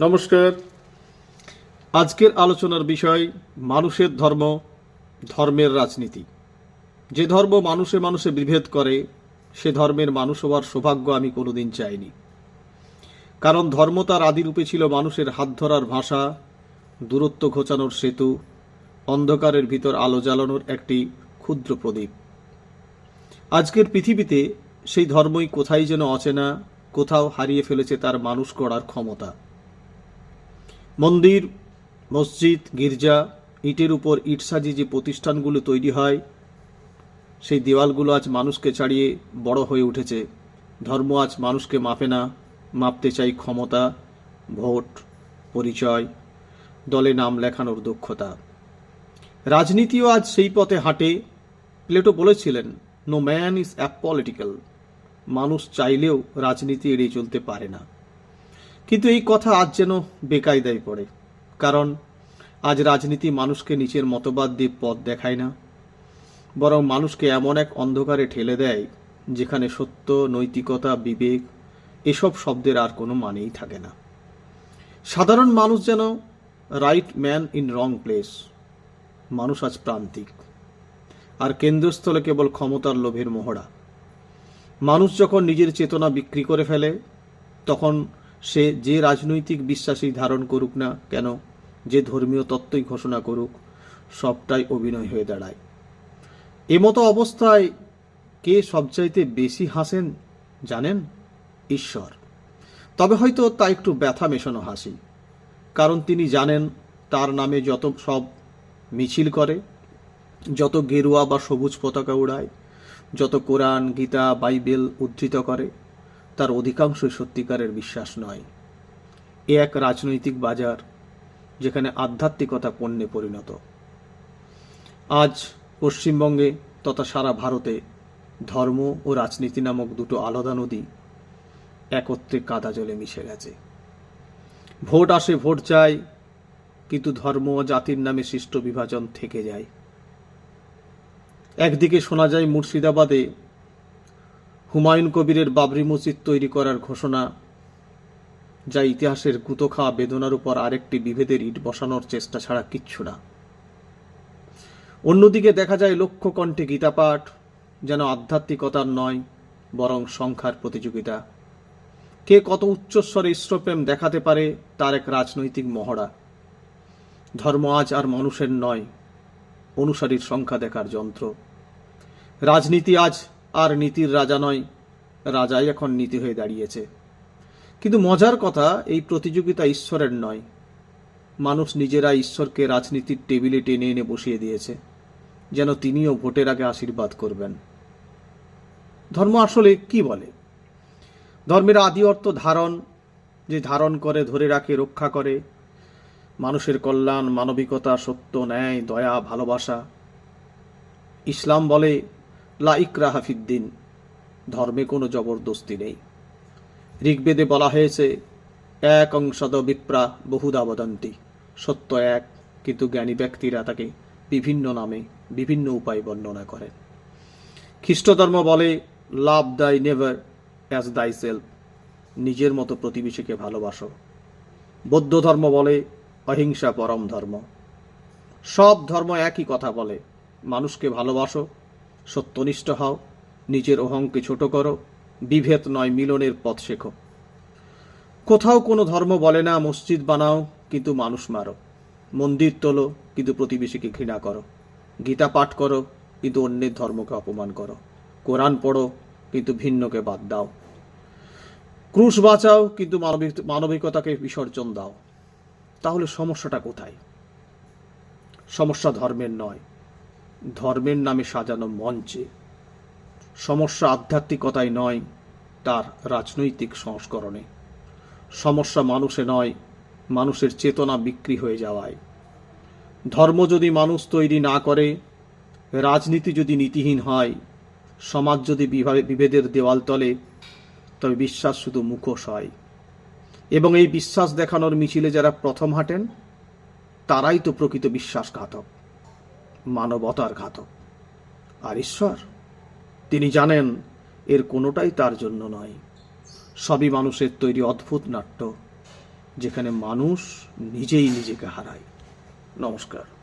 নমস্কার। আজকের আলোচনার বিষয় মানুষের ধর্ম, ধর্মের রাজনীতি। যে ধর্ম মানুষে মানুষে বিভেদ করে, সে ধর্মের মানুষ হওয়ার সৌভাগ্য আমি কোনোদিন চাইনি। কারণ ধর্ম তার আদিরূপে ছিল মানুষের হাত ধরার ভাষা, দূরত্ব ঘোচানোর সেতু, অন্ধকারের ভিতর আলো জ্বালানোর একটি ক্ষুদ্র প্রদীপ। আজকের পৃথিবীতে সেই ধর্মই কোথায় যেন অচেনা, কোথাও হারিয়ে ফেলেছে তার মানুষ করার ক্ষমতা। মন্দির, মসজিদ, গির্জা, ইটের উপর ইট সাজিয়ে যে প্রতিষ্ঠানগুলো তৈরি হয়, সেই দেওয়ালগুলো আজ মানুষকে ছাড়িয়ে বড় হয়ে উঠেছে। ধর্ম আজ মানুষকে মাপে না, মাপতে চাই ক্ষমতা, ভোট, পরিচয়, দলে নাম লেখানোর দক্ষতা। রাজনীতিও আজ সেই পথে হাঁটে। প্লেটো বলেছিলেন no man is apolitical মানুষ চাইলেও রাজনীতি এড়িয়ে চলতে পারে না। কিন্তু এই কথা আজ যেন বেকায়দায় পড়ে। কারণ আজ রাজনীতি মানুষকে নিচের মতবাদ দিয়ে পথ দেখায় না। বরং মানুষকে এমন এক অন্ধকারে ঠেলে দেয়, যেখানে সত্য, নৈতিকতা, বিবেক এসব শব্দের আর কোনো মানেই থাকে না। সাধারণ মানুষ যেন right man in wrong place মানুষ আজ প্রান্তিক। আর কেন্দ্রস্থলে কেবল ক্ষমতার লোভের মোহরা। মানুষ যখন নিজের চেতনা বিক্রি করে ফেলে, তখন সে যে রাজনৈতিক বিশ্বাসই ধারণ করুক না কেন, যে ধর্মীয় তত্ত্বই ঘোষণা করুক, সবটাই অভিনয় হয়ে দাঁড়ায়। এমতো অবস্থায় কে সবচাইতে বেশি হাসেন জানেন? ঈশ্বর। তবে হয়তো তা একটু ব্যথা মেশানো হাসি, কারণ তিনি জানেন তার নামে যত সব মিছিল করে, যত গেরুয়া বা সবুজ পতাকা উড়ায়, যত কোরআন, গীতা, বাইবেল উদ্ধৃত করে তার অধিকাংশই সত্যিকারের বিশ্বাস নয়। এ এক রাজনৈতিক বাজার, যেখানে আধ্যাত্মিকতা পণ্যে পরিণত। আজ পশ্চিমবঙ্গে তথা সারা ভারতে ধর্ম ও রাজনীতি নামক দুটো আলাদা নদী একত্রে কাদা জলে মিশে গেছে। ভোট আসে, ভোট চায় কিন্তু ধর্ম ও জাতির নামে সৃষ্ট বিভাজন থেকে যায়। একদিকে শোনা যায় মুর্শিদাবাদে হুমায়ুন কবিরের বাবরি মসজিদ তৈরি করার ঘোষণা, যা ইতিহাসের গুতোখা বেদনার উপর আরেকটি বিভেদের ইট বসানোর চেষ্টা ছাড়া কিচ্ছু না। অন্যদিকে দেখা যায় লক্ষ কণ্ঠে গীতাপাঠ, যেন আধ্যাত্মিকতার নয়, বরং সংখ্যার প্রতিযোগিতা। কে কত উচ্চস্বরে ঈশ্বরপ্রেম দেখাতে পারে, তার এক রাজনৈতিক মহড়া। ধর্ম আজ আর মানুষের নয়, অনুসারীর সংখ্যা দেখার যন্ত্র। রাজনীতি আজ আর নীতির রাজা নয়, রাজাই এখন নীতি হয়ে দাঁড়িয়েছে। কিন্তু মজার কথা, এই প্রতিযোগিতা ঈশ্বরের নয়। মানুষ নিজেরা ঈশ্বরকে রাজনীতির টেবিলে টেনে এনে বসিয়ে দিয়েছে, যেন তিনিও ভোটের আগে আশীর্বাদ করবেন। ধর্ম আসলে কি বলে? ধর্মের আদি অর্থ ধারণ, যে ধারণ করে, ধরে রাখে, রক্ষা করে। মানুষের কল্যাণ, মানবিকতা, সত্য, ন্যায়, দয়া, ভালোবাসা। ইসলাম বলে লা ইকরা হাফিদ্দিন ধর্মে কোনো জবরদস্তি নেই। ঋগ্বেদে বলা হয়েছে, এক অংশদ বিপ্রা বহুদা সত্য এক, কিন্তু জ্ঞানী ব্যক্তিরা তাকে বিভিন্ন নামে বিভিন্ন উপায় বর্ণনা করেন। খ্রিস্টধর্ম বলে, লাভ দাই নেভার, অ্যাজ দাই সেলফ, নিজের মতো প্রতিবেশীকে ভালোবাসো। বৌদ্ধ ধর্ম বলে, অহিংসা পরম ধর্ম। সব ধর্ম একই কথা বলে, মানুষকে ভালোবাসো সত্যনিষ্ঠ হও, নিজের অহংকে ছোট করো, বিভেদ নয় মিলনের পথ শেখো। কোথাও কোনো ধর্ম বলে না, মসজিদ বানাও, কিন্তু মানুষ মারো। মন্দির তোলো, কিন্তু প্রতিবেশীকে ঘৃণা করো। গীতা পাঠ করো, কিন্তু অন্যের ধর্মকে অপমান করো। কোরআন পড়ো, কিন্তু ভিন্নকে বাদ দাও। ক্রুশ বাঁচাও, কিন্তু মানবিক, মানবিকতাকে বিসর্জন দাও। তাহলে সমস্যাটা কোথায়? সমস্যা ধর্মের নয়। ধর্মের নামে সাজানো মঞ্চে। সমস্যা আধ্যাত্মিকতায় নয় তার রাজনৈতিক সংস্করণে। সমস্যা মানুষে নয়, মানুষের চেতনা বিক্রি হয়ে যাওয়ায়। ধর্ম যদি মানুষ তৈরি না করে, রাজনীতি যদি নীতিহীন হয়, সমাজ যদি বিভা- বিভেদের দেওয়াল তলে, তবে বিশ্বাস শুধু মুখোশ হয়। এবং এই বিশ্বাস দেখানোর মিছিলে যারা প্রথম হাঁটেন, তারাই তো প্রকৃত বিশ্বাসঘাতক। মানবতার ঘাতক। আর ঈশ্বর? তিনি জানেন এর কোনোটাই তার জন্য নয়। সবই মানুষের তৈরি অদ্ভুত নাট্য, যেখানে মানুষ নিজেই নিজেকে হারায়। নমস্কার।